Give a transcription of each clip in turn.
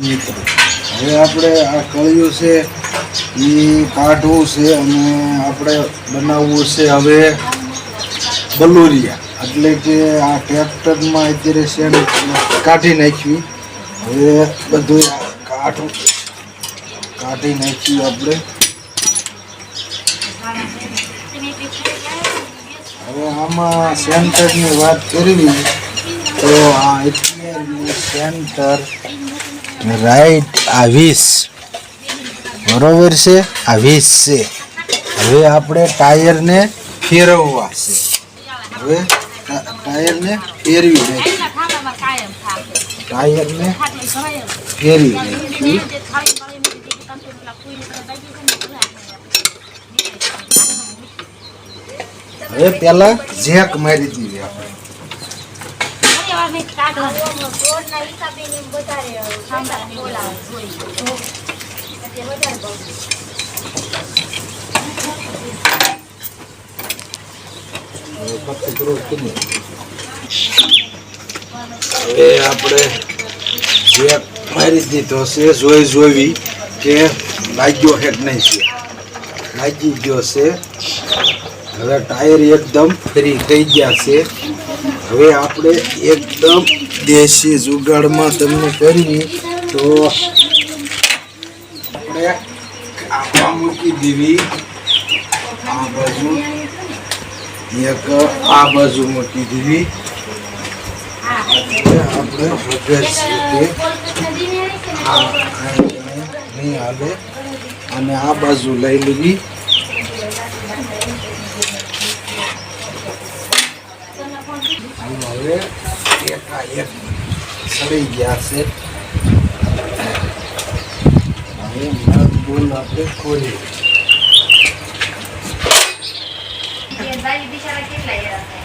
હવે આપણે આ કળિયું છે, એ કાઢવું છે અને આપણે બનાવવું છે હવે બલુરિયા. એટલે કે આ ટ્રેક્ટરમાં અત્યારે શેણ કાઢી નાખવી હવે બધું કાઢું કાઢી નાખ્યું આપણે. હવે આમાં સેન્ટરની વાત કરવી, તો આ અત્યારનું સેન્ટર રાઈટ આ વીસ. બરોબર છે? આ વીસ છે. હવે આપણે ટાયરને ફેરવવા છે. હવે ટાયરને ફેરવી દે ટાયરને ફેરવી દે હવે પેલા જેક મારી દીધી આપણે જે મારી દીધો છે જોઈ જોવી કે લાગ્યો હેક નહીં છે. લાગી ગયો છે. હવે ટાયર એકદમ ફ્રી થઈ ગયા છે. હવે આપણે એકદમ દેશી જુગાડમાં તમને કરી તો આપણે આમાં મૂકી દેવી. આ બાજુ એક આ બાજુ મૂકી દેવી. આપણે વગર નહીં હાલે. અને આ બાજુ લઈ લેવી હવે સડી ગયા છે હવે નટ બોલ આપણે ખોલી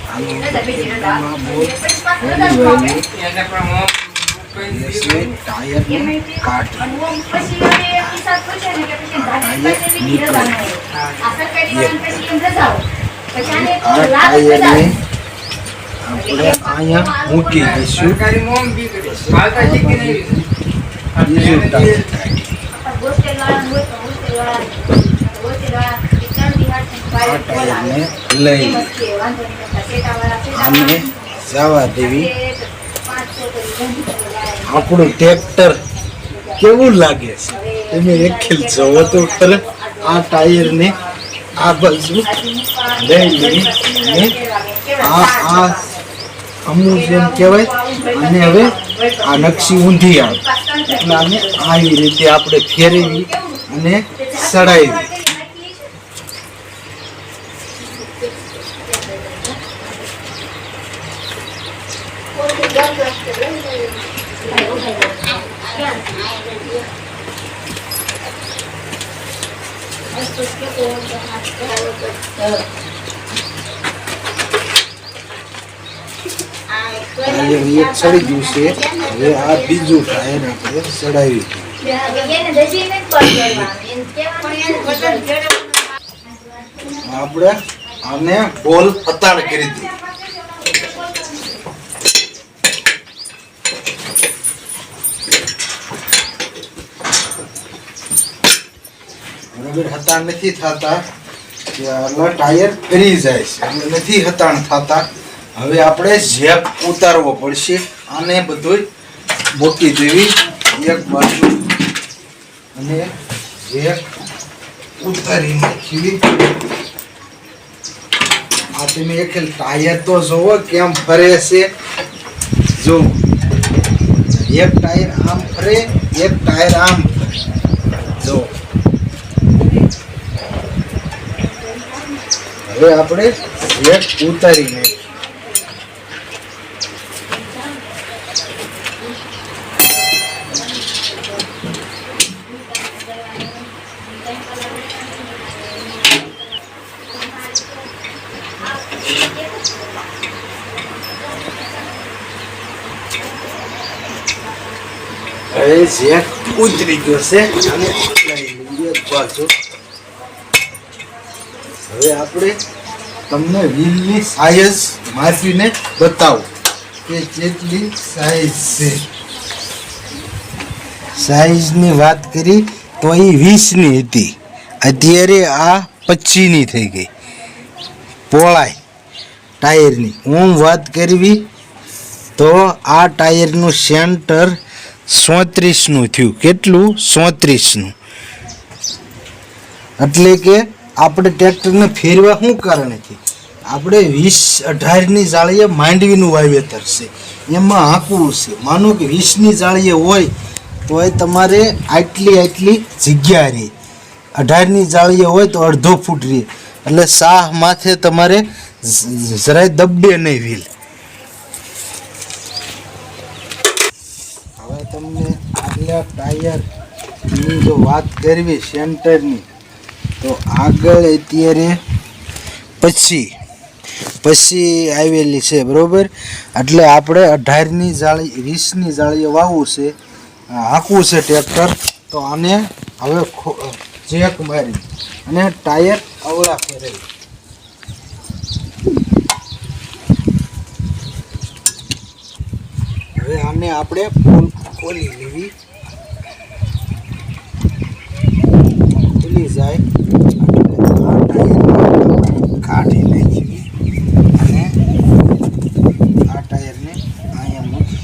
આનું આમાં આપણે અહીંયા મૂકી દઈશું. બીજું ટાયરને લઈ અને જવા દેવી. આપણું ટ્રેક્ટર કેવું લાગે છે? તમે એક ખેલ જોવો તો ખરે. આ ટાયરને આ બાજુ લઈ લઈ આ આ અમુક જેમ કહેવાય. અને હવે આ નકશી ઊંધી આવે એટલે આને આવી રીતે આપણે ફેરવી અને સડાવી. ટાયર એક સડી ગયું છે હવે આ બીજું ટાયર આપણે સડાવી આપણે આને ગોલ પતાળ કરી દઈએ બરોબર હતાણ નથી થતા ટાયર ફરી જાય છે. નથી હતાણ થતા. હવે આપણે ઝેપ ઉતારવો પડશે આને બધું મોટી દેવી. એક બાજુ અને ઝેપ ઉતારી નાખી આ તમે એક ટાયર તો જોવો કેમ ફરે છે. જો, એક ટાયર આમ ફરે, એક ટાયર આમ જો. હવે આપણે એક ઉતારી નાખીએ. હવે જે ઉતરી ગયો છે. અને બાજુ. હવે આપણે તમને વ્હીલની સાઈઝ માપીને બતાવું. કે જેટલી સાઈઝ છે. સાઈઝની વાત કરી તો એ વીસની હતી. અત્યારે આ પચીની થઈ ગઈ. પોળાય ટાયરની હું વાત કરવી, તો આ ટાયરનું સેન્ટર સોત્રીસનું થયું. કેટલું? સોત્રીસનું એટલે કે આપણે ટ્રેક્ટરને ફેરવા શું કારણથી આપણે વીસ અઢારની જાળીએ માંડવીનું વાવેતર છે. એમાં હાંકવું છે. માનો કે વીસની જાળીએ હોય તો એ તમારે આટલી આટલી જગ્યા રહી. અઢારની જાળીએ હોય તો અડધો ફૂટ રહે. એટલે સાહ માથે તમારે જરાય દબે નહીં વ્હીલ. હવે તમને આગલા ટાયરની જો વાત કરવી સેન્ટરની, તો આગળ અત્યારે પછી પછી આવેલી છે, બરાબર? એટલે આપણે અઢારની જાળી, વીસની જાળીએ વાવવું છે હાંકવું છે ટ્રેક્ટર. તો આને હવે જેક મારી અને ટાયર અવળા ફેરવી હવે આને આપણે પોલ ખોલી લેવી. ખુલી જાય એટલે આ ટાયર કાઢી નાખી અને આ ટાયરને અહીંયા મૂકી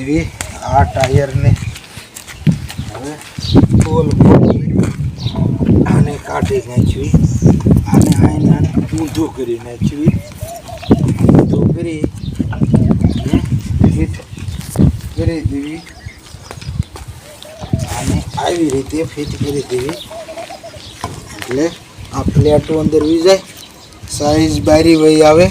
એવી આ ટાયરને હવે ફોલ આને કાઢી નાખવી આને અહીંયા ઊંધું કરી નાખવી ઊંધું કરી ફિટ કરી દેવી. અને આવી રીતે ફિટ કરી દેવી. એટલે આ પ્લેટો અંદર વી જાય સાઈઝ બારી વહી આવે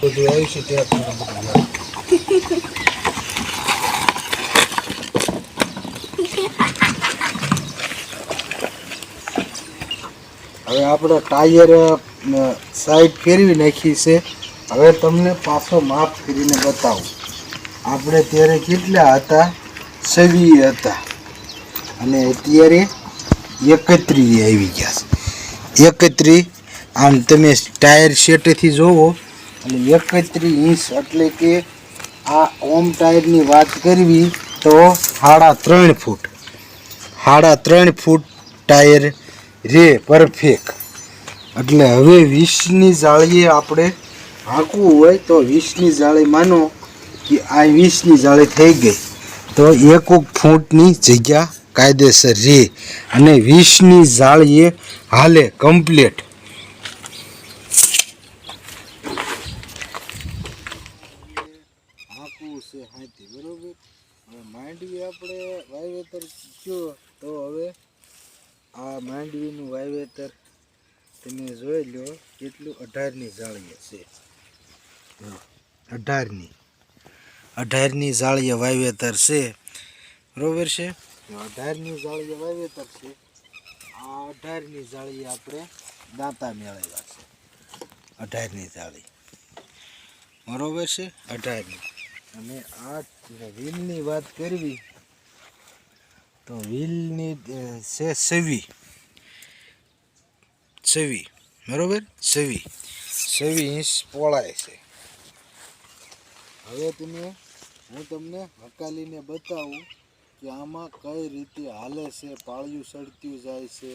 બધું આવ્યું છે આવે. હવે આપણે ટાયર સાઈડ ફેરવી નાખી છે. હવે તમને પાછો માપ કરીને બતાવું. આપણે ત્યારે કેટલા હતા? સવી હતા. અને અત્યારે એકત્રી આવી ગયા છે. એકત્રી આમ તમે ટાયર સેટથી જોવો અને એકત્રીસ ઇંચ એટલે કે આ ઓમ ટાયરની વાત કરવી તો સાડા ત્રણ ફૂટ. સાડા ત્રણ ફૂટ ટાયર રે પરફેક્ટ એટલે હવે વીસની જાળીએ આપણે હાંકવું હોય તો વીસની જાળી માનો કે આ વીસની જાળી થઈ ગઈ. તો એક ફૂટની જગ્યા કાયદેસર રહે અને વીસની જાળીએ હાલે કમ્પ્લીટ હાંકવું છે હાથી બરોબર? હવે માંડવી આપણે વાવેતર કયો? તો હવે આ માંડવીનું વાવેતર તમે જોઈ લો કેટલું અઢારની જાળીએ છે. અઢારની. અઢારની જાળીએ વાવેતર છે. બરોબર છે? અઢારની જાળીએ વાવેતર છે. આ અઢારની જાળીએ આપણે દાંતા મેળવ્યા છે. અઢારની જાળી. બરોબર છે? અઢારની. અને આ વ્હીલની વાત કરવી, તો વ્હીલની છે સવી. સવી. બરોબર? સવી. સવી ઇંચ પોળાય છે. હવે તમે, હું તમને હકાલીને બતાવું કે આમાં કઈ રીતે હાલે છે, પાળિયું સડતું જાય છે,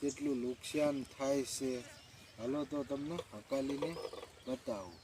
કેટલું નુકસાન થાય છે. હાલો તો તમને હકાલીને બતાવું.